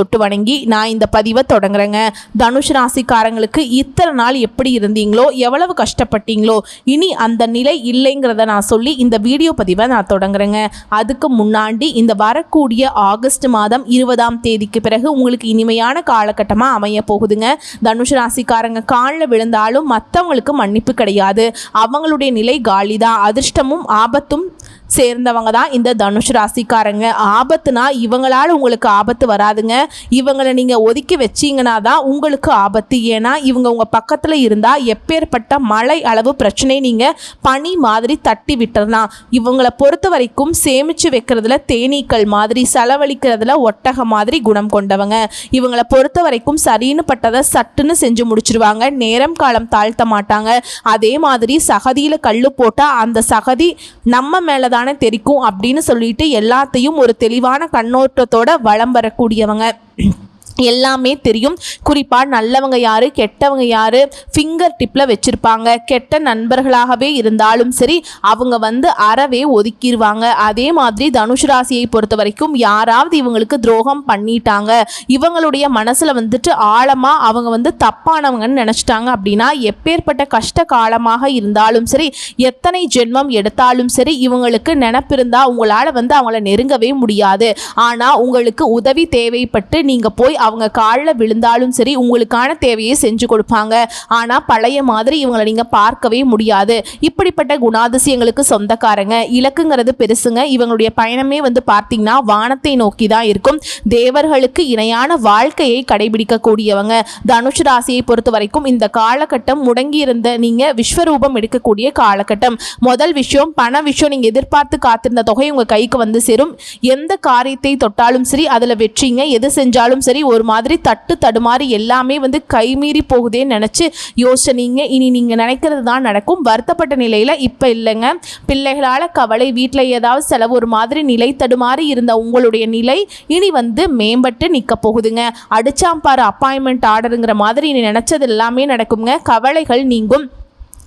தொட்டு வணங்கி நான் இந்த பதிவை தொடங்குறேங்க. தனுஷ் ராசிக்காரங்களுக்கு இத்தனை நாள் எப்படி இருந்தீங்களோ எவ்வளவு கஷ்டப்பட்டீங்களோ இனி அந்த நிலை இல்லைங்கிறத நான் சொல்லி இந்த வீடியோ பதிவை நான் தொடங்குறேங்க. அதுக்கு முன்னாடி இந்த வரக்கூடிய ஆகஸ்ட் மாதம் இருபதாம் தேதிக்கு பிறகு உங்களுக்கு இனிமையான காலகட்டமாக அமைய போகுதுங்க. தனுஷ் ராசிக்காரங்க காலில் விழுந்தாலும் மற்றவங்களுக்கு மன்னிப்பு கிடையாது. அவங்களுடைய நிலை காலிதான். அதிர்ஷ்டமும் ஆபத்தும் சேர்ந்தவங்க தான் இந்த தனுஷ் ராசிக்காரங்க. ஆபத்துனா இவங்களால உங்களுக்கு ஆபத்து வராதுங்க. இவங்களை நீங்கள் ஒதுக்கி வச்சீங்கன்னா தான் உங்களுக்கு ஆபத்து. ஏன்னா இவங்க உங்கள் பக்கத்தில் இருந்தால் எப்பேற்பட்ட மழை அளவு பிரச்சனை நீங்கள் பனி மாதிரி தட்டி விட்டுறலாம். இவங்களை பொறுத்த வரைக்கும் சேமித்து வைக்கிறதுல தேனீக்கள் மாதிரி செலவழிக்கிறதுல ஒட்டக மாதிரி குணம் கொண்டவங்க. இவங்களை பொறுத்த வரைக்கும் சரின்னு பட்டதை சட்டுன்னு செஞ்சு முடிச்சிருவாங்க. நேரம் காலம் தாழ்த்த மாட்டாங்க. அதே மாதிரி சகதியில் கல் போட்டால் அந்த சகதி நம்ம மேலே தான் தெரிக்கும் அப்படின்னு சொல்லிட்டு எல்லாத்தையும் ஒரு தெளிவான கண்ணோட்டத்தோட வளம் வரக்கூடியவங்க. எல்லாமே தெரியும். குறிப்பாக நல்லவங்க யார் கெட்டவங்க யார் ஃபிங்கர் டிப்பில் வச்சுருப்பாங்க. கெட்ட நண்பர்களாகவே இருந்தாலும் சரி அவங்க வந்து அறவே ஒதுக்கிடுவாங்க அதே மாதிரி தனுஷ் ராசியை பொறுத்த வரைக்கும் யாராவது இவங்களுக்கு துரோகம் பண்ணிட்டாங்க. இவங்களுடைய மனசில் வந்துட்டு ஆழமாக அவங்க வந்து தப்பானவங்கன்னு நினச்சிட்டாங்க அப்படின்னா எப்பேற்பட்ட கஷ்ட காலமாக இருந்தாலும் சரி எத்தனை ஜென்மம் எடுத்தாலும் சரி இவங்களுக்கு நினப்பிருந்தால் உங்களால் வந்து அவங்கள நெருங்கவே முடியாது. ஆனால் உங்களுக்கு உதவி தேவைப்பட்டு நீங்கள் போய் அவங்க காலில் விழுந்தாலும் சரி உங்களுக்கான தேவையை செஞ்சு கொடுப்பாங்க. ஆனால் பழைய மாதிரி இவங்களை நீங்கள் பார்க்கவே முடியாது. இப்படிப்பட்ட குணாதிசயங்களுக்கு சொந்தக்காரங்க இலக்குங்கிறது பெருசுங்க. இவங்களுடைய பயணமே வந்து பார்த்தீங்கன்னா வானத்தை நோக்கி தான் இருக்கும். தேவர்களுக்கு இணையான வாழ்க்கையை கடைபிடிக்கக்கூடியவங்க. தனுஷ் ராசியை பொறுத்த வரைக்கும் இந்த காலகட்டம் முடங்கியிருந்த நீங்கள் விஸ்வரூபம் எடுக்கக்கூடிய காலகட்டம். முதல் விஷயம் பண விஷயம் நீங்கள் எதிர்பார்த்து காத்திருந்த தொகை உங்கள் கைக்கு வந்து சேரும். எந்த காரியத்தை தொட்டாலும் சரி அதில் வெற்றிங்க. எது செஞ்சாலும் சரி ஒரு ஒரு மாதிரி தட்டு தடுமாறி எல்லாமே வந்து கைமீறி போகுதேன்னு நினச்சி யோசனைங்க இனி நீங்கள் நினைக்கிறது தான் நடக்கும். வருத்தப்பட்ட நிலையில் இப்போ இல்லைங்க. பிள்ளைகளால் கவலை வீட்டில் ஏதாவது செலவு ஒரு மாதிரி நிலை தடுமாறி இருந்த உங்களுடைய நிலை இனி வந்து மேம்பட்டு நிற்க போகுதுங்க. அடிச்சாம்பார் அப்பாயின்மெண்ட் ஆர்டருங்கிற மாதிரி இனி நினச்சது எல்லாமே நடக்குங்க. கவலைகள் நீங்கும்.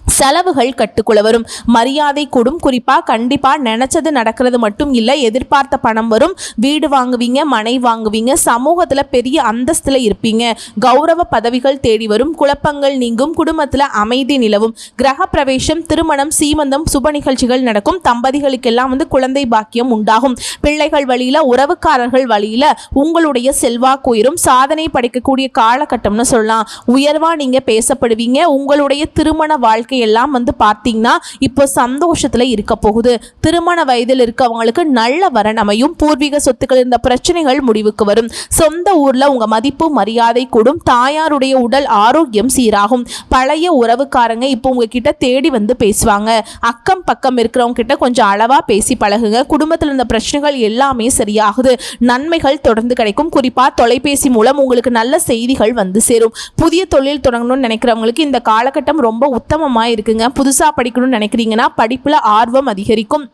செலவுகள் கட்டுக்குள்ள வரும். மரியாதை கூடும். குறிப்பாக கண்டிப்பாக நினச்சது நடக்கிறது மட்டும் இல்லை எதிர்பார்த்த பணம் வரும். வீடு வாங்குவீங்க மனை வாங்குவீங்க சமூகத்தில் பெரிய அந்தஸ்தில் இருப்பீங்க. கௌரவ பதவிகள் தேடி வரும். குழப்பங்கள் நீங்கும். குடும்பத்தில் அமைதி நிலவும். கிரக பிரவேசம் திருமணம் சீமந்தம் சுப நிகழ்ச்சிகள் நடக்கும். தம்பதிகளுக்கெல்லாம் வந்து குழந்தை பாக்கியம் உண்டாகும். பிள்ளைகள் வழியில் உறவுக்காரர்கள் வழியில் உங்களுடைய செல்வாக்கு உயரும். சாதனை படைக்கக்கூடிய காலகட்டம்னு சொல்லலாம். உயர்வாக நீங்கள் பேசப்படுவீங்க. உங்களுடைய திருமண வாழ்க்கை எல்லாம் வந்து பார்த்தீங்கன்னா இப்போ சந்தோஷத்தில் இருக்க போகுது. திருமண வயதில் இருக்கவங்களுக்கு நல்ல வரணமையும் பூர்வீக சொத்துக்கள் இருந்த பிரச்சனைகள் முடிவுக்கு வரும். சொந்த ஊரில் உங்கள் மதிப்பு மரியாதை கூடும். தாயாருடைய உடல் ஆரோக்கியம் சீராகும். பழைய உறவுக்காரங்க இப்போ உங்ககிட்ட தேடி வந்து பேசுவாங்க. அக்கம் பக்கம் இருக்கிறவங்க கிட்ட கொஞ்சம் அளவாக பேசி பழகுங்க. குடும்பத்தில் இருந்த பிரச்சனைகள் எல்லாமே சரியாகுது. நன்மைகள் தொடர்ந்து கிடைக்கும். குறிப்பாக தொலைபேசி மூலம் உங்களுக்கு நல்ல செய்திகள் வந்து சேரும். புதிய தொழில் தொடங்கணும்னு நினைக்கிறவங்களுக்கு இந்த காலகட்டம் ரொம்ப உத்தமமாக இருக்குங்க புதுசாக படிக்கணும்னு நினைக்கிறீங்கன்னா படிப்பில் ஆர்வம் அதிகரிக்கும்.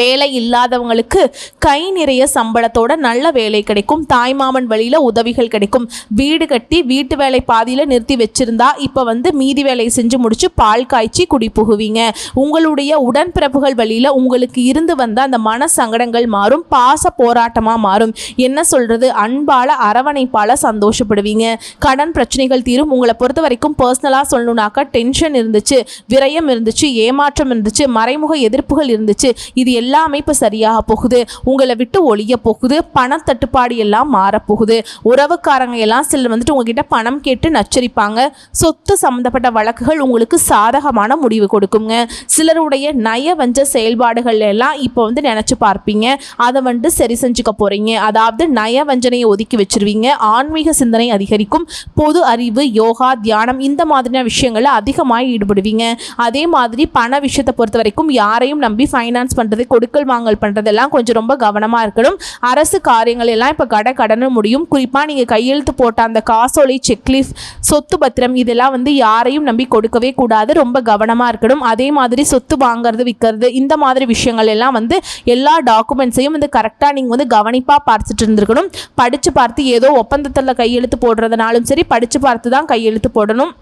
வேலை இல்லாதவங்களுக்கு கை நிறைய சம்பளத்தோட நல்ல வேலை கிடைக்கும். தாய்மாமன் வழியில் உதவிகள் கிடைக்கும். வீடு கட்டி வீட்டு வேலை பாதியில் நிறுத்தி வச்சிருந்தா இப்போ வந்து மீதி வேலையை செஞ்சு முடிச்சு பால் காய்ச்சி குடி புகுவீங்க. உங்களுடைய உடன்பிறப்புகள் வழியில் உங்களுக்கு இருந்து வந்த அந்த மன சங்கடங்கள் மாறும். பாச போராட்டமாக மாறும். என்ன சொல்கிறது அன்பால் அரவணைப்பால் சந்தோஷப்படுவீங்க. கடன் பிரச்சனைகள் தீரும். உங்களை பொறுத்த வரைக்கும் பர்சனலாக சொல்லணுனாக்கா டென்ஷன் இருந்துச்சு விரயம் இருந்துச்சு ஏமாற்றம் இருந்துச்சு மறைமுக எதிர்ப்புகள் இருந்துச்சு. இது எல்லாமே இப்போ சரியாக போகுது உங்களை விட்டு ஒழிய போகுது பணத்தட்டுப்பாடு எல்லாம் மாறப்போகுது உறவுக்காரங்க எல்லாம் சிலர் வந்துட்டு உங்ககிட்ட பணம் கேட்டு நச்சரிப்பாங்க. சொத்து சம்மந்தப்பட்ட வழக்குகள் உங்களுக்கு சாதகமான முடிவு கொடுக்குங்க. சிலருடைய நயவஞ்ச செயல்பாடுகள் எல்லாம் இப்போ வந்து நினச்சி பார்ப்பீங்க. அதை வந்துட்டு சரி செஞ்சுக்க போகிறீங்க அதாவது நயவஞ்சனையை ஒதுக்கி வச்சிருவீங்க. ஆன்மீக சிந்தனை அதிகரிக்கும். பொது அறிவு யோகா தியானம் இந்த மாதிரியான விஷயங்களில் அதிகமாக ஈடுபடுவீங்க. அதே மாதிரி பண விஷயத்தை பொறுத்த வரைக்கும் யாரையும் நம்பி ஃபைனான்ஸ் பண்ணுறது பண்ணுறது கொடுக்கல் வாங்கல் பண்ணுறதெல்லாம் கொஞ்சம் ரொம்ப கவனமாக இருக்கணும். அரசு காரியங்கள் எல்லாம் இப்போ கட கடனு முடியும். குறிப்பாக நீங்கள் கையெழுத்து போட்ட அந்த காசோலை செக்லீஃப் சொத்து பத்திரம் இதெல்லாம் வந்து யாரையும் நம்பி கொடுக்கவே கூடாது. ரொம்ப கவனமாக இருக்கணும். அதே மாதிரி சொத்து வாங்குறது விற்கிறது இந்த மாதிரி விஷயங்கள் எல்லாம் வந்து எல்லா டாக்குமெண்ட்ஸையும் வந்து கரெக்டாக நீங்கள் வந்து கவனிப்பாக பார்த்துட்டு இருந்திருக்கணும். படித்து பார்த்து ஏதோ ஒப்பந்தத்தில் கையெழுத்து போடுறதுனாலும் சரி படித்து பார்த்து தான் கையெழுத்து போடணும்.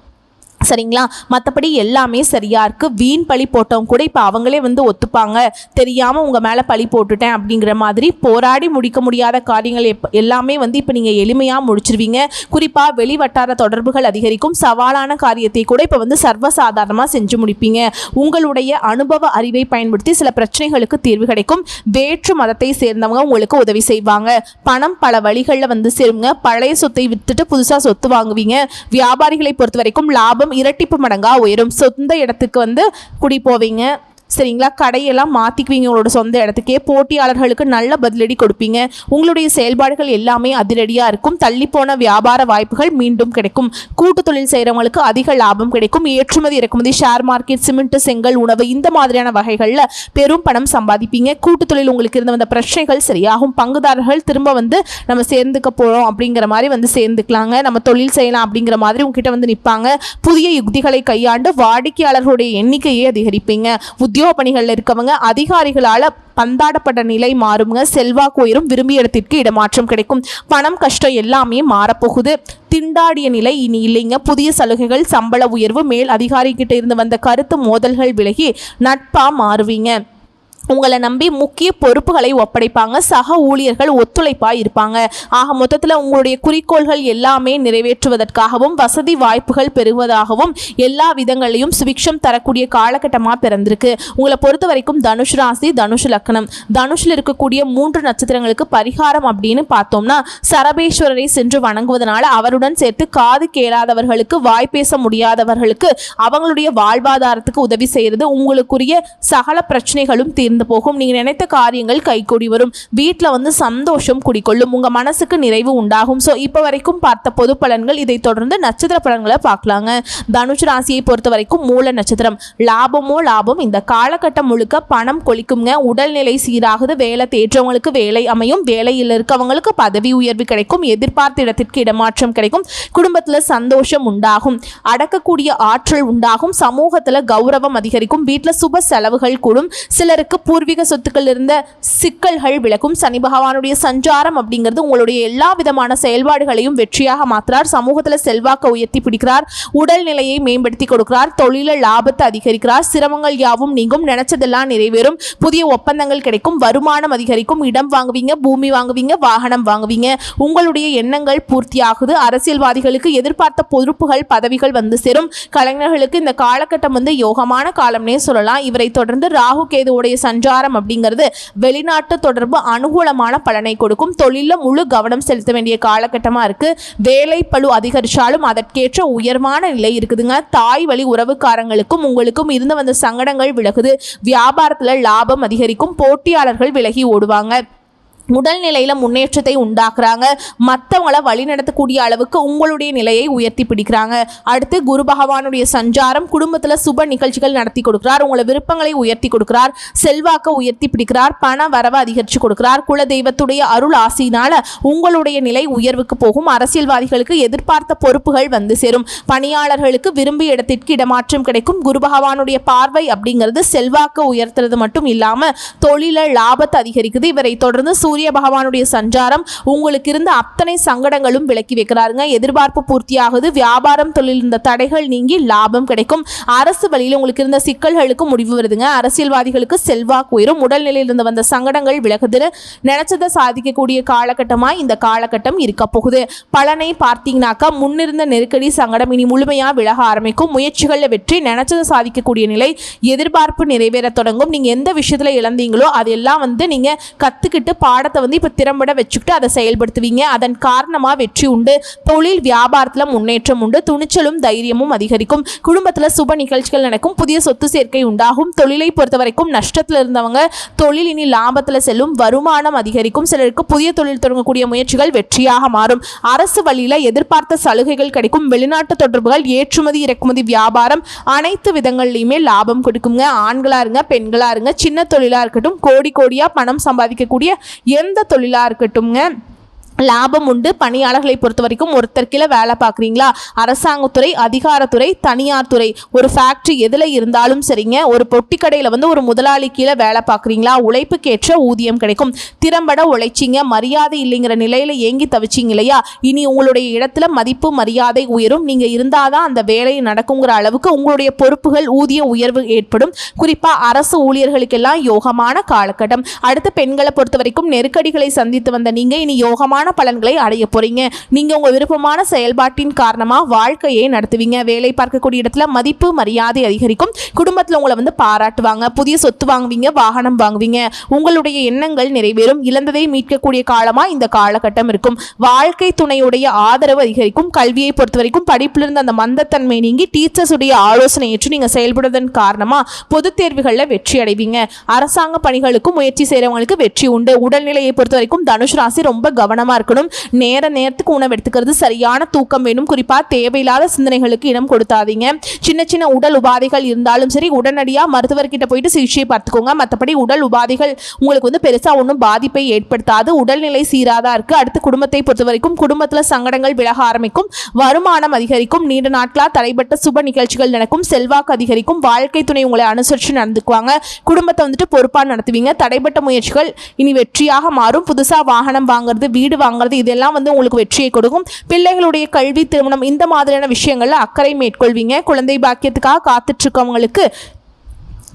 சரிங்களா? மற்றபடி எல்லாமே சரியாக இருக்குது வீண் பழி போட்டவங்க கூட இப்போ அவங்களே வந்து ஒத்துப்பாங்க. தெரியாமல் உங்கள் மேலே பழி போட்டுட்டேன் அப்படிங்கிற மாதிரி போராடி முடிக்க முடியாத காரியங்கள் எப் எல்லாமே வந்து இப்போ நீங்கள் எளிமையாக முடிச்சிருவீங்க. குறிப்பாக வெளி வட்டார தொடர்புகள் அதிகரிக்கும். சவாலான காரியத்தை கூட இப்போ வந்து சர்வசாதாரணமாக செஞ்சு முடிப்பீங்க. உங்களுடைய அனுபவ அறிவை பயன்படுத்தி சில பிரச்சனைகளுக்கு தீர்வு கிடைக்கும். வேற்று மதத்தை சேர்ந்தவங்க உங்களுக்கு உதவி செய்வாங்க. பணம் பல வழிகளில் வந்து சேருங்க. பழைய சொத்தை விற்றுட்டு புதுசாக சொத்து வாங்குவீங்க. வியாபாரிகளை பொறுத்த வரைக்கும் லாபம் இரட்டிப்பு மடங்காக உயரும். சொந்த இடத்துக்கு வந்து குடி போவீங்க. சரிங்களா? கடையெல்லாம் மாற்றிக்குவீங்க உங்களோட சொந்த இடத்துக்கே. போட்டியாளர்களுக்கு நல்ல பதிலடி கொடுப்பீங்க. உங்களுடைய செயல்பாடுகள் எல்லாமே அதிரடியாக இருக்கும். தள்ளிப்போன வியாபார வாய்ப்புகள் மீண்டும் கிடைக்கும். கூட்டு தொழில் செய்கிறவங்களுக்கு அதிக லாபம் கிடைக்கும். ஏற்றுமதி இறக்குமதி ஷேர் மார்க்கெட் சிமெண்ட் செங்கல் உணவு இந்த மாதிரியான வகைகளில் பெரும் பணம் சம்பாதிப்பீங்க. கூட்டு தொழில் உங்களுக்கு இருந்த வந்த பிரச்சனைகள் சரியாகும். பங்குதாரர்கள் திரும்ப வந்து நம்ம சேர்ந்துக்க போகிறோம் அப்படிங்கிற மாதிரி வந்து சேர்ந்துக்கலாங்க. நம்ம தொழில் செய்யலாம் அப்படிங்கிற மாதிரி உங்ககிட்ட வந்து நிற்பாங்க புதிய யுக்திகளை கையாண்டு வாடிக்கையாளர்களுடைய எண்ணிக்கையை அதிகரிப்பீங்க. உத்தியோக பணிகளில் இருக்கவங்க அதிகாரிகளால் பந்தாடப்பட்ட நிலை மாறுங்க. செல்வாக்கு உயரும் விரும்பிய இடத்திற்கு இடமாற்றம் கிடைக்கும். பணம் கஷ்டம் எல்லாமே மாறப்போகுது. திண்டாடிய நிலை இனி இல்லைங்க. புதிய சலுகைகள் சம்பள உயர்வு மேல் அதிகாரிகிட்ட இருந்து வந்த கருத்து மோதல்கள் விலகி நட்பா மாறுவீங்க. உங்களை நம்பி முக்கிய பொறுப்புகளை ஒப்படைப்பாங்க சக ஊழியர்கள் ஒத்துழைப்பாக இருப்பாங்க. ஆக மொத்தத்தில் உங்களுடைய குறிக்கோள்கள் எல்லாமே நிறைவேற்றுவதற்காகவும் வசதி வாய்ப்புகள் பெறுவதாகவும் எல்லா விதங்களையும் சுபிக்ஷம் தரக்கூடிய காலகட்டமாக பிறந்திருக்கு. உங்களை பொறுத்த வரைக்கும் தனுஷ் ராசி தனுஷ் லக்னம். தனுஷில் இருக்கக்கூடிய மூன்று நட்சத்திரங்களுக்கு பரிகாரம் அப்படின்னு பார்த்தோம்னா சரபேஸ்வரரை சென்று வணங்குவதனால அவருடன் சேர்த்து காது கேளாதவர்களுக்கு வாய் பேச முடியாதவர்களுக்கு அவங்களுடைய வாழ்வாதாரத்துக்கு உதவி செய்கிறது உங்களுக்குரிய சகல பிரச்சனைகளும் தீர்ந்து போகும். நீங்கள் நினைத்த காரியங்கள் கைகூடி வரும். வீட்டில் வந்து சந்தோஷம் குடிக்கொள்ளும். உங்கள் மனசுக்கு நிறைவு உண்டாகும். ஸோ இப்போ வரைக்கும் பார்த்த பொது பலன்கள் இதை தொடர்ந்து நட்சத்திர பலன்களை பார்க்கலாங்க. தனுஷ் ராசியை பொறுத்த வரைக்கும் மூல நட்சத்திரம். லாபமோ லாபம் இந்த காலகட்டம் முழுக்க பணம் கொளிக்குங்க. உடல்நிலை சீராகுது. வேலை தேற்றவங்களுக்கு வேலை அமையும். வேலையில் இருக்கவங்களுக்கு பதவி உயர்வு கிடைக்கும். எதிர்பார்த்த இடத்திற்கு இடமாற்றம் கிடைக்கும். குடும்பத்தில் சந்தோஷம் உண்டாகும். அடக்கக்கூடிய ஆற்றல் உண்டாகும். சமூகத்தில் கௌரவம் அதிகரிக்கும். வீட்டில் சுப செலவுகள் கூடும். சிலருக்கு பூர்வீக சொத்துக்கள் இருந்த சிக்கல்கள் விளக்கும் சனி பகவானுடைய சஞ்சாரம் அப்படிங்கிறது உங்களுடைய எல்லா விதமான செயல்பாடுகளையும் வெற்றியாக மாற்றுறார் சமூகத்தில் செல்வாக்க உயர்த்தி பிடிக்கிறார். உடல்நிலையை மேம்படுத்தி கொடுக்கிறார். தொழில லாபத்தை அதிகரிக்கிறார். சிரமங்கள் யாவும் நீங்கும். நினைச்சதெல்லாம் நிறைவேறும். புதிய ஒப்பந்தங்கள் கிடைக்கும். வருமானம் அதிகரிக்கும். இடம் வாங்குவீங்க பூமி வாங்குவீங்க வாகனம் வாங்குவீங்க. உங்களுடைய எண்ணங்கள் பூர்த்தியாகுது. அரசியல்வாதிகளுக்கு எதிர்பார்த்த பொறுப்புகள் பதவிகள் வந்து சேரும். கலைஞர்களுக்கு இந்த காலகட்டம் வந்து யோகமான காலம்னே சொல்லலாம். இவரை தொடர்ந்து ராகு கேதுவுடைய சஞ்சாரம் அப்படிங்கிறது வெளிநாட்டு தொடர்பு அனுகூலமான பலனை கொடுக்கும். தொழிலில் முழு கவனம் செலுத்த வேண்டிய காலகட்டமாக இருக்கு. வேலை பளு அதிகரிச்சாலும் அதற்கேற்ற உயர்வான நிலை இருக்குதுங்க. தாய் வழி உறவுக்காரங்களுக்கும் உங்களுக்கும் இருந்து வந்த சங்கடங்கள் விலகுது. வியாபாரத்தில் லாபம் அதிகரிக்கும். போட்டியாளர்கள் விலகி ஓடுவாங்க. உடல்நிலையில் முன்னேற்றத்தை உண்டாக்குறாங்க. மற்றவங்கள வழிநடத்தக்கூடிய அளவுக்கு உங்களுடைய நிலையை உயர்த்தி பிடிக்கிறாங்க. அடுத்து குரு பகவானுடைய சஞ்சாரம் குடும்பத்தில் சுப நிகழ்ச்சிகள் நடத்தி கொடுக்கிறார். உங்களை விருப்பங்களை உயர்த்தி கொடுக்கிறார். செல்வாக்க உயர்த்தி பிடிக்கிறார். பண வரவை அதிகரித்து கொடுக்கிறார். குல தெய்வத்துடைய அருள் ஆசையினால உங்களுடைய நிலை உயர்வுக்கு போகும். அரசியல்வாதிகளுக்கு எதிர்பார்த்த பொறுப்புகள் வந்து சேரும். பணியாளர்களுக்கு விரும்பிய இடத்திற்கு இடமாற்றம் கிடைக்கும். குரு பகவானுடைய பார்வை அப்படிங்கிறது செல்வாக்க உயர்த்துறது மட்டும் இல்லாமல் தொழில லாபத்தை அதிகரிக்குது. இவரை தொடர்ந்து சூரிய சூரிய பகவானுடைய சஞ்சாரம் உங்களுக்கு இருந்த அத்தனை சங்கடங்களும் விலக்கி வைக்கிறாருங்க. எதிர்பார்ப்பு பூர்த்தியாகுது. வியாபாரம் தொழில் இருந்த தடைகள் நீங்கி லாபம் கிடைக்கும். அரசு வழியில் உங்களுக்கு இருந்த சிக்கல்களுக்கு முடிவு வருதுங்க. அரசியல்வாதிகளுக்கு செல்வாக்கு உயரும் உடல்நிலையிலிருந்து வந்த சங்கடங்கள் விலகுதுன்னு நினைச்சதை சாதிக்கக்கூடிய காலகட்டமாக இந்த காலகட்டம் இருக்க போகுது. பலனை பார்த்தீங்கன்னாக்கா முன்னிருந்த நெருக்கடி சங்கடம் இனி முழுமையாக விலக ஆரம்பிக்கும். முயற்சிகளில் வெற்றி நினைச்சதை சாதிக்கக்கூடிய நிலை எதிர்பார்ப்பு நிறைவேற தொடங்கும். நீங்கள் எந்த விஷயத்தில் இழந்தீங்களோ அதெல்லாம் வந்து நீங்கள் கற்றுக்கிட்டு பாட பாடத்தை வந்து இப்போ திறம்பட வச்சுக்கிட்டு அதை செயல்படுத்துவீங்க. அதன் காரணமாக வெற்றி உண்டு தொழில் வியாபாரத்தில் முன்னேற்றம் உண்டு துணிச்சலும் தைரியமும் அதிகரிக்கும். குடும்பத்தில் சுப நிகழ்ச்சிகள் நடக்கும் புதிய சொத்து சேர்க்கை உண்டாகும். தொழிலை பொறுத்த வரைக்கும் நஷ்டத்தில் இருந்தவங்க தொழில் இனி லாபத்தில் செல்லும் வருமானம் அதிகரிக்கும். சிலருக்கு புதிய தொழில் தொடங்கக்கூடிய முயற்சிகள் வெற்றியாக மாறும். அரசு வழியில் எதிர்பார்த்த சலுகைகள் கிடைக்கும். வெளிநாட்டு தொடர்புகள் ஏற்றுமதி இறக்குமதி வியாபாரம் அனைத்து விதங்கள்லையுமே லாபம் கொடுக்குங்க. ஆண்களாருங்க இருங்க இருங்க சின்ன தொழிலாக இருக்கட்டும் கோடி கோடியாக பணம் சம்பாதிக்கக்கூடிய எந்த தொழிலாக இருக்கட்டும்ங்க? லாபம் உண்டு பணியாளர்களை பொறுத்த வரைக்கும் ஒருத்தர் கீழே வேலை பார்க்குறீங்களா? அரசாங்கத்துறை அதிகாரத்துறை தனியார் துறை. ஒரு ஃபேக்ட்ரி எதில் இருந்தாலும் சரிங்க. ஒரு பொட்டி கடையில் வந்து ஒரு முதலாளி கீழே வேலை பார்க்குறீங்களா? உழைப்புக்கேற்ற ஊதியம் கிடைக்கும். திறம்பட உழைச்சிங்க. மரியாதை இல்லைங்கிற நிலையில் ஏங்கி தவிச்சிங்க இல்லையா? இனி உங்களுடைய இடத்துல மதிப்பு மரியாதை உயரும். நீங்கள் இருந்தால் தான் அந்த வேலை நடக்குங்கிற அளவுக்கு உங்களுடைய பொறுப்புகள் ஊதிய உயர்வு ஏற்படும். குறிப்பாக அரசு ஊழியர்களுக்கெல்லாம் யோகமான காலகட்டம். அடுத்து பெண்களை பொறுத்த வரைக்கும் நெருக்கடிகளை சந்தித்து வந்த நீங்கள் இனி யோகமான பலன்களை அடைய போறீங்க. நீங்க உங்க விருப்பமான செயல்பாட்டின் காரணமா வாழ்க்கையை நடத்துவீங்க. வேலை பார்க்கக்கூடிய இடத்துல மதிப்பு மரியாதை அதிகரிக்கும். குடும்பத்தில் உங்களை வந்து பாராட்டுவாங்க. புதிய சொத்து வாங்குவீங்க வாகனம் வாங்குவீங்க. உங்களுடைய எண்ணங்கள் நிறைவேறும். இழந்ததை மீட்கக்கூடிய காலமா இந்த காலகட்டம் இருக்கும். வாழ்க்கை துணையுடைய ஆதரவு அதிகரிக்கும். கல்வியை பொறுத்த வரைக்கும் படிப்பில் இருந்து அந்த மந்தத்தன்மை நீங்கி டீச்சர்ஸ் உடைய ஆலோசனை ஏற்று நீங்க செயல்படுவதன் காரணமா பொதுத் தேர்வுகளில் வெற்றி அடைவீங்க. அரசாங்க பணிகளுக்கும் முயற்சி செய்கிறவங்களுக்கு வெற்றி உண்டு. உடல்நிலையை பொறுத்த வரைக்கும் தனுஷ் ராசி ரொம்ப கவனமா பார்க்கணும். நேர நேரத்துக்கு உணவு எடுத்துக்கிறது சரியான தூக்கம் வேணும். குறிப்பாக தேவையில்லாத சிந்தனைகளுக்கு இடம் கொடுத்தாதீங்க. சின்ன சின்ன உடல் உபாதைகள் இருந்தாலும் சரி உடனடியாக மருத்துவர்கிட்ட போயிட்டு சிகிச்சை பார்த்துக்கோங்க. மற்றபடி உடல் உபாதைகள் உங்களுக்கு வந்து பெருசாக ஒன்றும் பாதிப்பை ஏற்படுத்தாது. உடல்நிலை சீராதா இருக்குது அடுத்து குடும்பத்தை பொறுத்த வரைக்கும் குடும்பத்தில் சங்கடங்கள் விலக ஆரம்பிக்கும். வருமானம் அதிகரிக்கும். நீண்ட நாட்களாக தடைப்பட்ட சுப நிகழ்ச்சிகள் நடக்கும். செல்வாக்கு அதிகரிக்கும். வாழ்க்கை துணை உங்களை அனுசரித்து நடந்துக்குவாங்க. குடும்பத்தை வந்துட்டு பொறுப்பாக நடத்துவீங்க. தடைப்பட்ட முயற்சிகள் இனி வெற்றியாக மாறும். புதுசாக வாகனம் வாங்குறது வீடு வாங்குறது இதெல்லாம் வந்து உங்களுக்கு வெற்றியை கொடுக்கும். பிள்ளைகளுடைய கல்வி திருமணம் இந்த மாதிரியான விஷயங்களில் அக்கறை மேற்கொள்வீங்க. குழந்தை பாக்கியத்துக்காக காத்துட்டு இருக்கவங்களுக்கு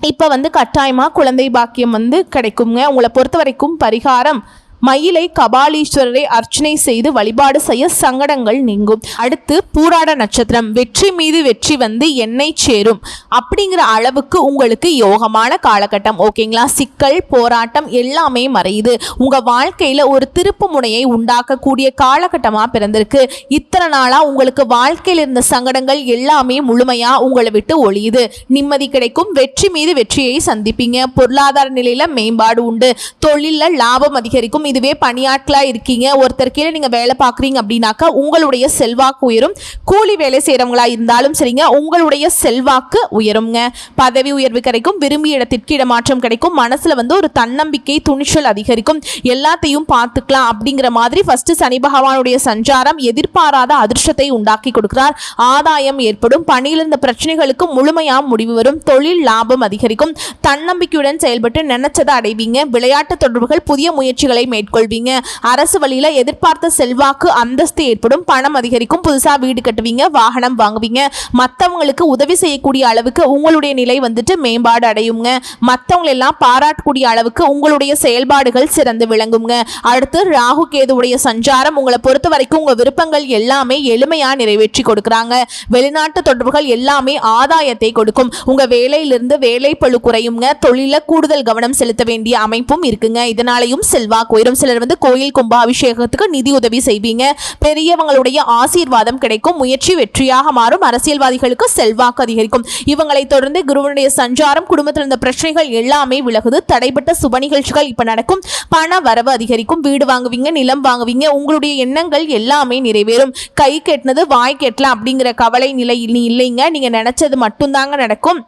இப்போ வந்து கட்டாயமாக குழந்தை பாக்கியம் வந்து கிடைக்குங்க. உங்களை பொறுத்த வரைக்கும் பரிகாரம் மயிலை கபாலீஸ்வரரை அர்ச்சனை செய்து வழிபாடு செய்ய சங்கடங்கள் நீங்கும். அடுத்து பூராட நட்சத்திரம். வெற்றி மீது வெற்றி வந்து என்னை சேரும். அப்படிங்கிற அளவுக்கு உங்களுக்கு யோகமான காலகட்டம். ஓகேங்களா? சிக்கல் போராட்டம் எல்லாமே மறையுது. உங்க வாழ்க்கையில ஒரு திருப்பு முனையை உண்டாக்கக்கூடிய காலகட்டமா பிறந்திருக்கு. இத்தனை நாளா உங்களுக்கு வாழ்க்கையில் இருந்த சங்கடங்கள் எல்லாமே முழுமையா உங்களை விட்டு ஒழியுது நிம்மதி கிடைக்கும். வெற்றி மீது வெற்றியை சந்திப்பீங்க. பொருளாதார நிலையில மேம்பாடு உண்டு. தொழிலில் லாபம் அதிகரிக்கும். இதுவே பணியாட்களா இருக்கீங்க. ஒருத்தர் கீழே நீங்க வேலை பார்க்குறீங்க அப்படின்னாக்கா உங்களுடைய செல்வாக்கு உயரும். கூலி வேலை செய்கிறவங்களா இருந்தாலும் சரிங்க உங்களுடைய செல்வாக்கு உயருங்க. பதவி உயர்வு கிடைக்கும் விரும்பிய இடத்திற்கு இடமாற்றம் கிடைக்கும். மனசுல வந்து ஒரு தன்னம்பிக்கை துணிச்சல் அதிகரிக்கும். எல்லாத்தையும் பார்த்துக்கலாம் அப்படிங்கிற மாதிரி ஃபர்ஸ்ட் சனி பகவானுடைய சஞ்சாரம் எதிர்பாராத அதிர்ஷ்டத்தை உண்டாக்கி கொடுக்கிறார். ஆதாயம் ஏற்படும் பணியில் இருந்த பிரச்சனைகளுக்கு முழுமையா முடிவு வரும். தொழில் லாபம் அதிகரிக்கும். தன்னம்பிக்கையுடன் செயல்பட்டு நினைச்சதை அடைவீங்க. விளையாட்டு தொடர்புகள் புதிய முயற்சிகளை மேற்கொள்வீங்க. அரசு வழியில எதிர்பார்த்த செல்வாக்கு அந்தஸ்து ஏற்படும். பணம் அதிகரிக்கும். புதுசா வீடு கட்டுவீங்க. வாகனம் வாங்குவீங்க. மற்றவங்களுக்கு உதவி செய்யக்கூடிய அளவுக்கு உங்களுடைய நிலை வந்துட்டு மேம்பாடு அடையுங்க. மற்றவங்க எல்லாம் பாராட்டக்கூடிய அளவுக்கு உங்களுடைய செயல்பாடுகள் சிறந்து விளங்குங்க. அடுத்து ராகு கேதுவுடைய சஞ்சாரம். உங்களை பொறுத்த வரைக்கும் உங்க விருப்பங்கள் எல்லாமே எளிமையா நிறைவேற்றி கொடுக்குறாங்க. வெளிநாட்டு தொடர்புகள் எல்லாமே ஆதாயத்தை கொடுக்கும். உங்க வேலையிலிருந்து வேலை பழு குறையுங்க. தொழில கூடுதல் கவனம் செலுத்த வேண்டிய அமைப்பும் இருக்குங்க. இதனாலையும் செல்வாக்கு உயரும். சிலர் வந்து கோயில் கும்பாபிஷேகத்துக்கு நிதி உதவி செய்வீங்க. பெரியவங்களுடைய ஆசீர்வாதம் கிடைக்கும். முயற்சி வெற்றியாக மாறும். அரசியல்வாதிகளுக்கு செல்வாக்கு அதிகரிக்கும். இவங்களை தொடர்ந்து குருவனுடைய சஞ்சாரம் குடும்பத்தில் இருந்த பிரச்சனைகள் எல்லாமே விலகுது. தடைப்பட்ட சுப நிகழ்ச்சிகள் இப்ப நடக்கும். பண வரவு அதிகரிக்கும். வீடு வாங்குவீங்க நிலம் வாங்குவீங்க உங்களுடைய எண்ணங்கள் எல்லாமே நிறைவேறும். கை கெட்டினது வாய் கெட்டலாம் அப்படிங்கிற கவலை நிலை இல்லைங்க. நீங்க நினைச்சது மட்டும்தாங்க நடக்கும்.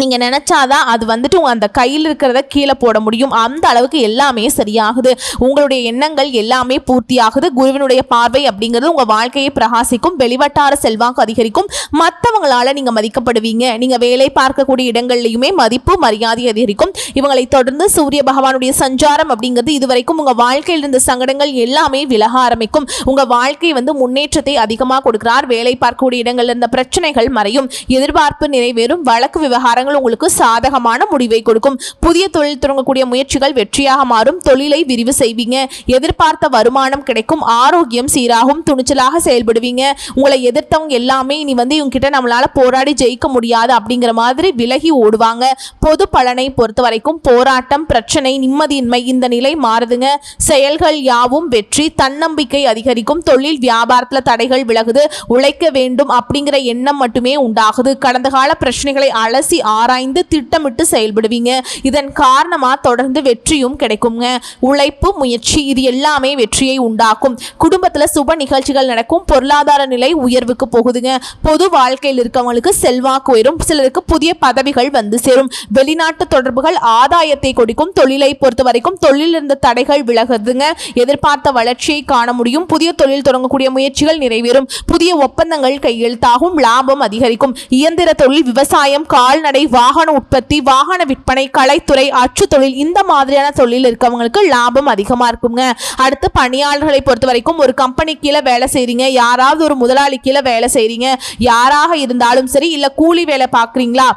நீங்கள் நினச்சாதான் அது வந்துட்டு அந்த கையில் இருக்கிறத கீழே போட முடியும். அந்த அளவுக்கு எல்லாமே சரியாகுது. உங்களுடைய எண்ணங்கள் எல்லாமே பூர்த்தியாகுது. குருவினுடைய பார்வை அப்படிங்கிறது உங்கள் வாழ்க்கையை பிரகாசிக்கும். வெளிவட்டார செல்வாக்கு அதிகரிக்கும். மற்றவங்களால நீங்கள் மதிக்கப்படுவீங்க. நீங்கள் வேலை பார்க்கக்கூடிய இடங்கள்லையுமே மதிப்பு மரியாதை அதிகரிக்கும். இவங்களை தொடர்ந்து சூரிய பகவானுடைய சஞ்சாரம் அப்படிங்கிறது இதுவரைக்கும் உங்கள் வாழ்க்கையில் இருந்த சங்கடங்கள் எல்லாமே விலக ஆரம்பிக்கும். உங்கள் வாழ்க்கை வந்து முன்னேற்றத்தை அதிகமாக கொடுக்கிறார். வேலை பார்க்கக்கூடிய இடங்களில் இருந்த பிரச்சனைகள் மறையும். எதிர்பார்ப்பு நிறைவேறும். வழக்கு விவகாரங்கள் காலங்கள் உங்களுக்கு சாதகமான முடிவை கொடுக்கும். புதிய தொழில் தொடங்கக்கூடிய முயற்சிகள் வெற்றியாக மாறும். தொழிலை விரிவு செய்வீங்க. எதிர்பார்த்த வருமானம் கிடைக்கும். ஆரோக்கியம் சீராகும். துணிச்சலாக செயல்படுவீங்க. உங்களை எதிர்த்தவங்க எல்லாமே இனி வந்து இவங்க கிட்ட நம்மளால போராடி ஜெயிக்க முடியாது அப்படிங்கிற மாதிரி விலகி ஓடுவாங்க. பொது பலனை பொறுத்த வரைக்கும் போராட்டம் பிரச்சனை நிம்மதியின்மை இந்த நிலை மாறுதுங்க. செயல்கள் யாவும் வெற்றி தன்னம்பிக்கை அதிகரிக்கும். தொழில் வியாபாரத்தில் தடைகள் விலகுது. உழைக்க வேண்டும் அப்படிங்கிற எண்ணம் மட்டுமே உண்டாகுது. கடந்த கால பிரச்சனைகளை அலசி ஆராய்ந்து திட்டமிட்டு செயல்படுவீங்க. இதன் காரணமா தொடர்ந்து வெற்றியும் கிடைக்குங்க. உழைப்பு முயற்சி இது எல்லாமே வெற்றியை உண்டாக்கும். குடும்பத்துல சுப நிகழ்ச்சிகள் நடக்கும். பொருளாதார நிலை உயர்வுக்கு போகுதுங்க. பொது வாழ்க்கையில் இருக்கவங்களுக்கு செல்வாக்கு உயரும். சிலருக்கு புதிய பதவிகள் வந்து சேரும். வெளிநாட்டு தொடர்புகள் ஆதாயத்தை கொடுக்கும். தொழிலை பொறுத்த வரைக்கும் தொழில் இருந்த தடைகள் விலகுதுங்க. எதிர்பார்த்த வளர்ச்சியை காண முடியும். புதிய தொழில் தொடங்கக்கூடிய முயற்சிகள் நிறைவேறும். புதிய ஒப்பந்தங்கள் கையெழுத்தாகும். லாபம் அதிகரிக்கும். இயந்திர தொழில் விவசாயம் கால்நடை வாகன உற்பத்தி வாகன விற்பனை கலைத்துறை அச்சு தொழில் இந்த மாதிரியான தொழில் இருக்கவங்களுக்கு லாபம் அதிகமாக இருக்குங்க. அடுத்து பணியாளர்களை பொறுத்த வரைக்கும் ஒரு கம்பெனி கீழே வேலை செய்கிறீங்க யாராவது ஒரு முதலாளி கீழே வேலை செய்கிறீங்க யாராக இருந்தாலும் சரி இல்லை கூலி வேலை பார்க்குறீங்களா?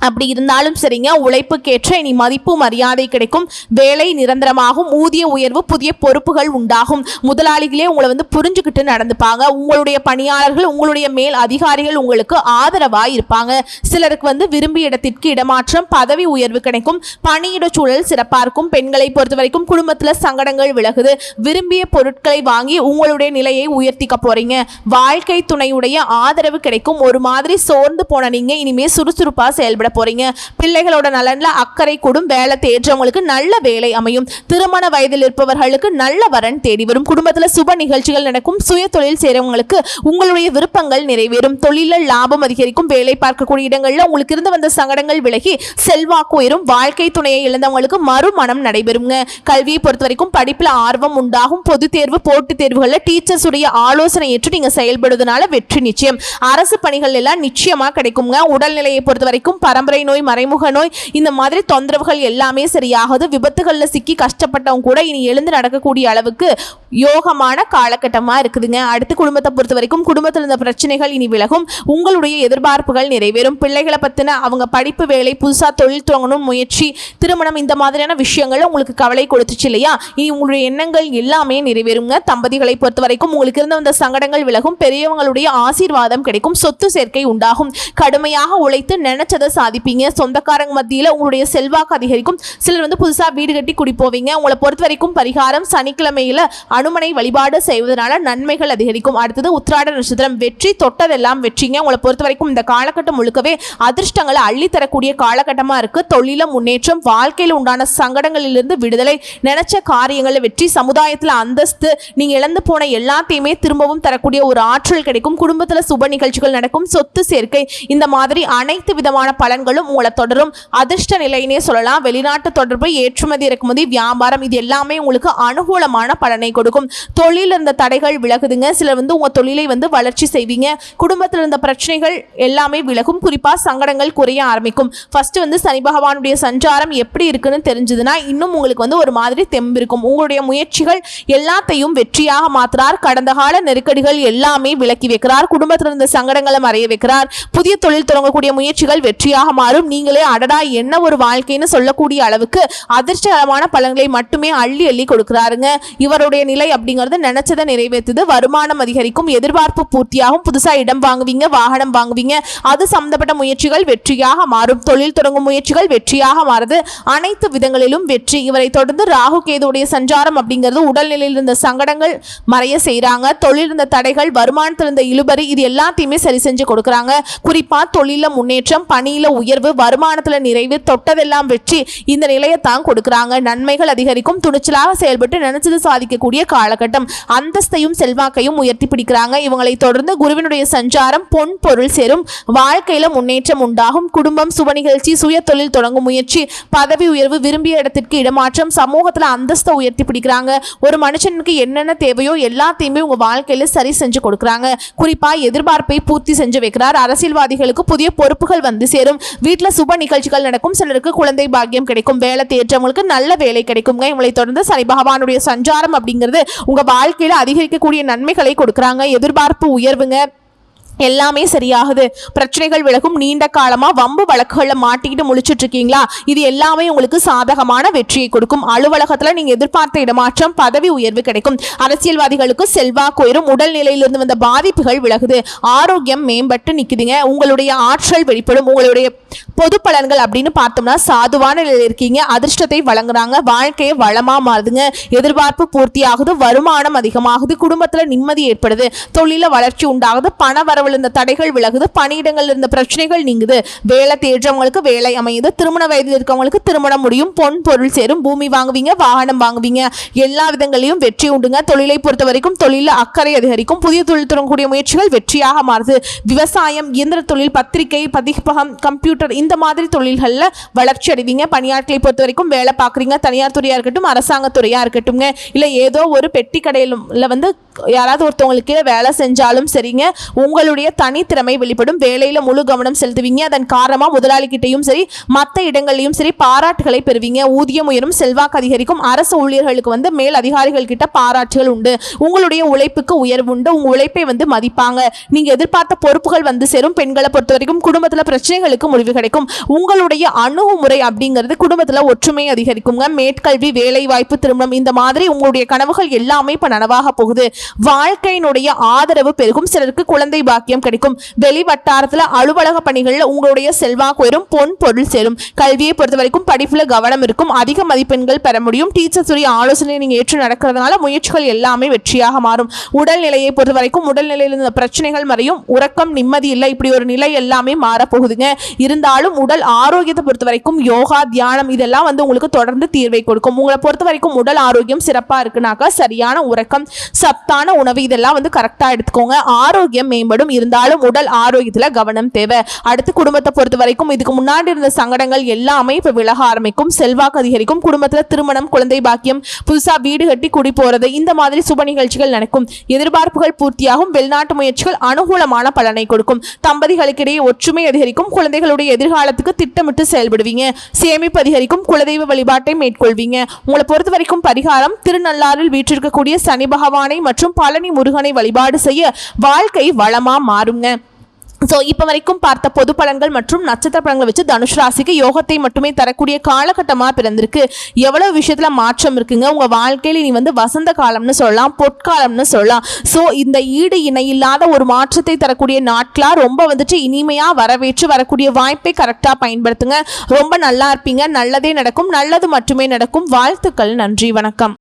அப்படி இருந்தாலும் சரிங்க உழைப்புக்கேற்ற இனி மதிப்பு மரியாதை கிடைக்கும். வேலை நிரந்தரமாகும் ஊதிய உயர்வு புதிய பொறுப்புகள் உண்டாகும். முதலாளிகளே உங்களை வந்து புரிஞ்சுக்கிட்டு நடந்துப்பாங்க. உங்களுடைய பணியாளர்கள் உங்களுடைய மேல் அதிகாரிகள் உங்களுக்கு ஆதரவாக இருப்பாங்க. சிலருக்கு வந்து விரும்பிய இடத்திற்கு இடமாற்றம் பதவி உயர்வு கிடைக்கும். பணியிட சூழல் சிறப்பாக இருக்கும். பெண்களை பொறுத்த வரைக்கும் குடும்பத்தில் சங்கடங்கள் விலகுது. விரும்பிய பொருட்களை வாங்கி உங்களுடைய நிலையை உயர்த்திக்க போறீங்க. வாழ்க்கை துணையுடைய ஆதரவு கிடைக்கும். ஒரு மாதிரி சோர்ந்து போன நீங்க இனிமே சுறுசுறுப்பாக செயல்பட போறீங்க. பிள்ளைகளோட நலன்ல அக்கறை கூடும் வேலை தேற்றவங்களுக்கு நல்ல வேலை அமையும். திருமண வயதில் இருப்பவர்களுக்கு நல்ல வரன் தேடி வரும். குடும்பத்துல சுப நிகழ்ச்சிகள் நடக்கும். சுய தொழில் செய்றவங்களுக்கு உங்களுடைய விருப்பங்கள் நிறைவேறும். தொழிலில் லாபம் அதிகரிக்கும். வேலை பார்க்கக்கூடிய இடங்கள்ல உங்களுக்கு இருந்து வந்த சங்கடங்கள் விலகி செல்வாக்கு உயரும். வாழ்க்கை துணையை இழந்தவங்களுக்கு மறுமணம் நடைபெறுங்க கல்வியை பொறுத்த வரைக்கும் படிப்புல ஆர்வம் உண்டாகும். பொது தேர்வு போட்டித் தேர்வுகளில் டீச்சர்ஸ் உடைய ஆலோசனை ஏற்று நீங்க செயல்படுவதனால வெற்றி நிச்சயம். அரசு பணிகள் எல்லாம் நிச்சயமா கிடைக்குங்க. உடல்நிலையை பொறுத்த வரைக்கும் பரம்பரை நோய் மறைமுக நோய் இந்த மாதிரி தொந்தரவுகள் எல்லாமே சரியாகுது. விபத்துகளில் சிக்கி கஷ்டப்பட்டவங்க கூட இனி எழுந்து நடக்கக்கூடிய அளவுக்கு யோகமான காலகட்டமாக இருக்குதுங்க. அடுத்து குடும்பத்தை பொறுத்த வரைக்கும் குடும்பத்தில் இருந்த பிரச்சனைகள் இனி விலகும். உங்களுடைய எதிர்பார்ப்புகள் நிறைவேறும். பிள்ளைகளை பற்றின அவங்க படிப்பு வேலை புதுசாக தொழில் தொடங்கணும் முயற்சி திருமணம் இந்த மாதிரியான விஷயங்கள் உங்களுக்கு கவலை கொடுத்துச்சு இல்லையா? இனி உங்களுடைய எண்ணங்கள் எல்லாமே நிறைவேறுங்க. தம்பதிகளை பொறுத்த வரைக்கும் உங்களுக்கு இருந்த அந்த சங்கடங்கள் விலகும். பெரியவங்களுடைய ஆசீர்வாதம் கிடைக்கும். சொத்து சேர்க்கை உண்டாகும். கடுமையாக உழைத்து நினைச்சதை சாதிப்பீங்க. சொந்தக்காரங்க மத்தியில் உங்களுடைய செல்வாக்கு அதிகரிக்கும். சிலர் வந்து புதுசாக வீடு கட்டி குடி போவீங்க உங்களை பொறுத்த வரைக்கும் பரிகாரம் சனிக்கிழமையில அனுமனை வழிபாடு செய்வதனால நன்மைகள் அதிகரிக்கும். அடுத்தது உத்ராட நட்சத்திரம். வெற்றி தொட்டதெல்லாம் வெற்றிங்க. உங்களை பொறுத்த வரைக்கும் இந்த காலகட்டம் முழுக்கவே அதிர்ஷ்டங்களை அள்ளித்தரக்கூடிய தரக்கூடிய காலகட்டமா இருக்கு. தொழில முன்னேற்றம் வாழ்க்கையில் உண்டான சங்கடங்களிலிருந்து விடுதலை நினைச்ச காரியங்களில் வெற்றி சமுதாயத்தில் அந்தஸ்து நீங்க இழந்து போன எல்லாத்தையுமே திரும்பவும் தரக்கூடிய ஒரு ஆற்றல் கிடைக்கும். குடும்பத்தில் சுப நிகழ்ச்சிகள் நடக்கும். சொத்து சேர்க்கை இந்த மாதிரி அனைத்து விதமான பலன்களும் உங்களை தொடரும். அதிர்ஷ்ட நிலையினே சொல்லலாம். வெளிநாட்டு தொடர்பு ஏற்றுமதி இறக்குமதி வியாபாரம் இது எல்லாமே உங்களுக்கு அனுகூலமான பலனை கொடுக்கும். கொடுக்கும். தொழில் இருந்த தடைகள் விலகுதுங்க. சிலர் வந்து உங்கள் தொழிலை வந்து வளர்ச்சி செய்வீங்க. குடும்பத்தில் இருந்த பிரச்சனைகள் எல்லாமே விலகும். குறிப்பாக சங்கடங்கள் குறைய ஆரம்பிக்கும். ஃபஸ்ட்டு வந்து சனி பகவானுடைய சஞ்சாரம் எப்படி இருக்குன்னு தெரிஞ்சதுன்னா இன்னும் உங்களுக்கு வந்து ஒரு மாதிரி தெம்பு இருக்கும். உங்களுடைய முயற்சிகள் எல்லாத்தையும் வெற்றியாக மாற்றுறார் கடந்த கால நெருக்கடிகள் எல்லாமே விலக்கி வைக்கிறார். குடும்பத்தில் இருந்த சங்கடங்களை மறைய வைக்கிறார். புதிய தொழில் தொடங்கக்கூடிய முயற்சிகள் வெற்றியாக மாறும். நீங்களே அடடா என்ன ஒரு வாழ்க்கைன்னு சொல்லக்கூடிய அளவுக்கு அதிர்ஷ்டகரமான பலன்களை மட்டுமே அள்ளி அள்ளி கொடுக்கிறாருங்க. இவருடைய நிலை அப்படிங்கிறது நினைச்சதை நிறைவேற்றுது வருமானம் அதிகரிக்கும் எதிர்பார்ப்பு பூர்த்தியாகும். புதுசா இடம் வாங்குவீங்க வாகனம் வாங்குவீங்க. அது சம்பந்தப்பட்ட முயற்சிகள் வெற்றியாக மாறும். தொழில் தொடங்கும் முயற்சிகள் வெற்றியாக மாறுது. அனைத்து விதங்களிலும் வெற்றி. இவரை தொடர்ந்து ராகு கேதுடைய சஞ்சாரம் அப்படிங்கிறது உடல்நிலையில் இருந்த சங்கடங்கள் மறைய செய்கிறாங்க தொழில் இருந்த தடைகள் வருமானத்தில் இருந்த இழுபறி இது எல்லாத்தையுமே சரி செஞ்சு கொடுக்குறாங்க. குறிப்பா தொழில முன்னேற்றம் பணியில உயர்வு வருமானத்துல நிறைவு தொட்டதெல்லாம் வெற்றி. இந்த நிலையை தான் கொடுக்குறாங்க. நன்மைகள் அதிகரிக்கும். துணிச்சலாக செயல்பட்டு நினைச்சது சாதிக்கக்கூடிய காலகட்டம் அந்தஸ்தையும் செல்வாக்கையும் உயர்த்தி பிடிக்கிறாங்க. இவங்களை தொடர்ந்து குருவினுடைய சஞ்சாரம் பொன் பொருள் சேரும். வாழ்க்கையில முன்னேற்றம் உண்டாகும். குடும்பம் சுப நிகழ்ச்சி சுய தொழில் தொடங்கும் முயற்சி பதவி உயர்வு விரும்பிய இடத்திற்கு இடமாற்றம் சமூகத்தில் அந்தஸ்தை உயர்த்தி பிடிக்கிறாங்க. ஒரு மனுஷனுக்கு என்னென்ன தேவையோ எல்லாத்தையுமே உங்க வாழ்க்கையில சரி செஞ்சு கொடுக்குறாங்க. குறிப்பா எதிர்பார்ப்பை பூர்த்தி செஞ்சு வைக்கிறார். அரசியல்வாதிகளுக்கு புதிய பொறுப்புகள் வந்து சேரும். வீட்டில் சுப நிகழ்ச்சிகள் நடக்கும். சிலருக்கு குழந்தை பாக்கியம் கிடைக்கும். வேலை தேற்றவங்களுக்கு நல்ல வேலை கிடைக்குங்க. இவங்களை தொடர்ந்து சனி பகவானுடைய சஞ்சாரம் அப்படிங்கிறது உங்க வாழ்க்கையில அதிகரிக்கக்கூடிய நன்மைகளை கொடுக்குறாங்க எதிர்பார்ப்பு உயர்வுங்க. எல்லாமே சரியாகுது. பிரச்சனைகள் விலகும் நீண்ட காலமாக வம்பு வழக்குகளில் மாட்டிக்கிட்டு முழிச்சிட்டு இருக்கீங்களா இது எல்லாமே உங்களுக்கு சாதகமான வெற்றியை கொடுக்கும். அலுவலகத்தில் நீங்கள் எதிர்பார்த்த இடமாற்றம் பதவி உயர்வு கிடைக்கும். அரசியல்வாதிகளுக்கு செல்வாக்கு உயரும் உடல்நிலையிலிருந்து வந்த பாதிப்புகள் விலகுது. ஆரோக்கியம் மேம்பட்டு நிற்குதுங்க உங்களுடைய ஆற்றல் வெளிப்படும். உங்களுடைய பொது பலன்கள் அப்படின்னு பார்த்தோம்னா சாதுவான நிலையில் இருக்கீங்க. அதிர்ஷ்டத்தை வழங்குறாங்க. வாழ்க்கையை வளமாக மாறுதுங்க. எதிர்பார்ப்பு பூர்த்தியாகுது. வருமானம் அதிகமாகுது. குடும்பத்தில் நிம்மதி ஏற்படுது. தொழில வளர்ச்சி உண்டாகுது. பண வரவில் இருந்த தடைகள் விலகுது பணியிடங்கள் இருந்த பிரச்சனைகள் நீங்குது. வேலை தேடுறவங்களுக்கு வேலை அமையுது திருமண வயதில் இருக்கவங்களுக்கு திருமணம் முடியும் பொன் பொருள் சேரும் பூமி வாங்குவீங்க வாகனம் வாங்குவீங்க. எல்லா விதங்களையும் வெற்றி உண்டுங்க. தொழிலை பொறுத்த வரைக்கும் தொழிலில் அக்கறை அதிகரிக்கும். புதிய தொழில் தொடங்கக்கூடிய முயற்சிகள் வெற்றியாக மாறுது. விவசாயம் இயந்திர தொழில் பத்திரிகை பதிப்பகம் கம்ப்யூட்டர் இந்த மாதிரி தொழில்களில் வளர்ச்சி அடைவீங்க. பணியாட்களை பொறுத்த வரைக்கும் வேலை பார்க்குறீங்க. தனியார் துறையாக இருக்கட்டும் அரசாங்க துறையாக இருக்கட்டும்ங்க. இல்லை ஏதோ ஒரு பெட்டி கடையில் வந்து யாராவது ஒருத்தவங்களுக்கு வேலை செஞ்சாலும் சரிங்க. உங்களுடைய உங்களுடைய தனித்திறமை வெளிப்படும். வேலையில் முழு கவனம் செலுத்துவீங்க. அதன் காரணமாக முதலாளிகிட்டையும் சரி மற்ற இடங்கள்லையும் சரி பாராட்டுகளை பெறுவீங்க. ஊதியம் உயரும் செல்வாக்கு அதிகரிக்கும். அரசு ஊழியர்களுக்கு வந்து மேல் அதிகாரிகள் கிட்ட பாராட்டுகள் உண்டு. உங்களுடைய உழைப்புக்கு உயர்வு உண்டு. உங்க உழைப்பை வந்து மதிப்பாங்க. நீங்க எதிர்பார்த்த பொறுப்புகள் வந்து சேரும். பெண்களை பொறுத்த வரைக்கும் குடும்பத்துல பிரச்சனைகளுக்கு முடிவு கிடைக்கும். உங்களுடைய அணுகுமுறை அப்படிங்கிறது குடும்பத்துல ஒற்றுமை அதிகரிக்குங்க. மேற்கல்வி வேலை வாய்ப்பு திருமணம் இந்த மாதிரி உங்களுடைய கனவுகள் எல்லாமே இப்ப நனவாக போகுது. வாழ்க்கையினுடைய ஆதரவு பெருகும். சிலருக்கு குழந்தை பாக்கி பாக்கியம் கிடைக்கும். வெளி வட்டாரத்துல அலுவலக பணிகள்ல உங்களுடைய செல்வாக்கு உயரும் பொன் பொருள் சேரும். கல்வியை பொறுத்த வரைக்கும் படிப்புல கவனம் இருக்கும். அதிக மதிப்பெண்கள் பெற முடியும். டீச்சர்ஸ் உடைய ஆலோசனை நீங்க ஏற்று நடக்கிறதுனால முயற்சிகள் எல்லாமே வெற்றியாக மாறும். உடல்நிலையை பொறுத்த வரைக்கும் உடல்நிலையில் இருந்த பிரச்சனைகள் மறையும். உறக்கம் நிம்மதி இல்லை. இப்படி ஒரு நிலை எல்லாமே மாறப்போகுதுங்க. இருந்தாலும் உடல் ஆரோக்கியத்தை பொறுத்த வரைக்கும் யோகா தியானம் இதெல்லாம் வந்து உங்களுக்கு தொடர்ந்து தீர்வை கொடுக்கும். உங்களை பொறுத்த வரைக்கும் உடல் ஆரோக்கியம் சிறப்பாக இருக்குனாக்கா சரியான உறக்கம் சத்தான உணவு இதெல்லாம் வந்து கரெக்டாக எடுத்துக்கோங்க. ஆரோக்கியம் மேம்படும். இருந்தாலும் உடல் ஆரோக்கியத்தில் கவனம் தேவை. அடுத்து குடும்பத்தை பொறுத்த வரைக்கும் இதுக்கு முன்னாடி இருந்த சங்கடங்கள் எல்லாமே இப்போ விலக ஆரம்பிக்கும். செல்வாக்கு அதிகரிக்கும். குடும்பத்தில் திருமணம் குழந்தை பாக்கியம் புதுசாக வீடு கட்டி குடி போகிறது இந்த மாதிரி சுப நிகழ்ச்சிகள் நடக்கும். எதிர்பார்ப்புகள் பூர்த்தியாகும். வெளிநாட்டு முயற்சிகள் அனுகூலமான பலனை கொடுக்கும். தம்பதிகளுக்கிடையே ஒற்றுமை அதிகரிக்கும். குழந்தைகளுடைய எதிர்காலத்துக்கு திட்டமிட்டு செயல்படுவீங்க. சேமிப்பு அதிகரிக்கும். குலதெய்வ வழிபாட்டை மேற்கொள்வீங்க. உங்களை பொறுத்த வரைக்கும் பரிகாரம் திருநள்ளாறில் வீற்றிருக்கக்கூடிய சனி பகவானை மற்றும் பழனி முருகனை வழிபாடு செய்ய வாழ்க்கை வளமா மாறுங்க. ஸோ இப்போ வரைக்கும் பார்த்த பொது பலன்கள் மற்றும் நட்சத்திர பலன்களை வச்சு தனுஷ் ராசிக்கு யோகத்தை மட்டுமே தரக்கூடிய காலகட்டமாக பிறந்திருக்கு. எவ்வளோ விஷயத்தில் மாற்றம் இருக்குங்க? உங்கள் வாழ்க்கையில் நீ வந்து வசந்த காலம்னு சொல்லலாம் பொற்காலம்னு சொல்லலாம். ஸோ இந்த ஈடு இணை இல்லாத ஒரு மாற்றத்தை தரக்கூடிய நாட்களாக ரொம்ப வந்துட்டு இனிமையாக வரவேற்று வரக்கூடிய வாய்ப்பை கரெக்டாக பயன்படுத்துங்க. ரொம்ப நல்லா இருப்பீங்க. நல்லதே நடக்கும். நல்லது மட்டுமே நடக்கும். வாழ்த்துக்கள். நன்றி. வணக்கம்.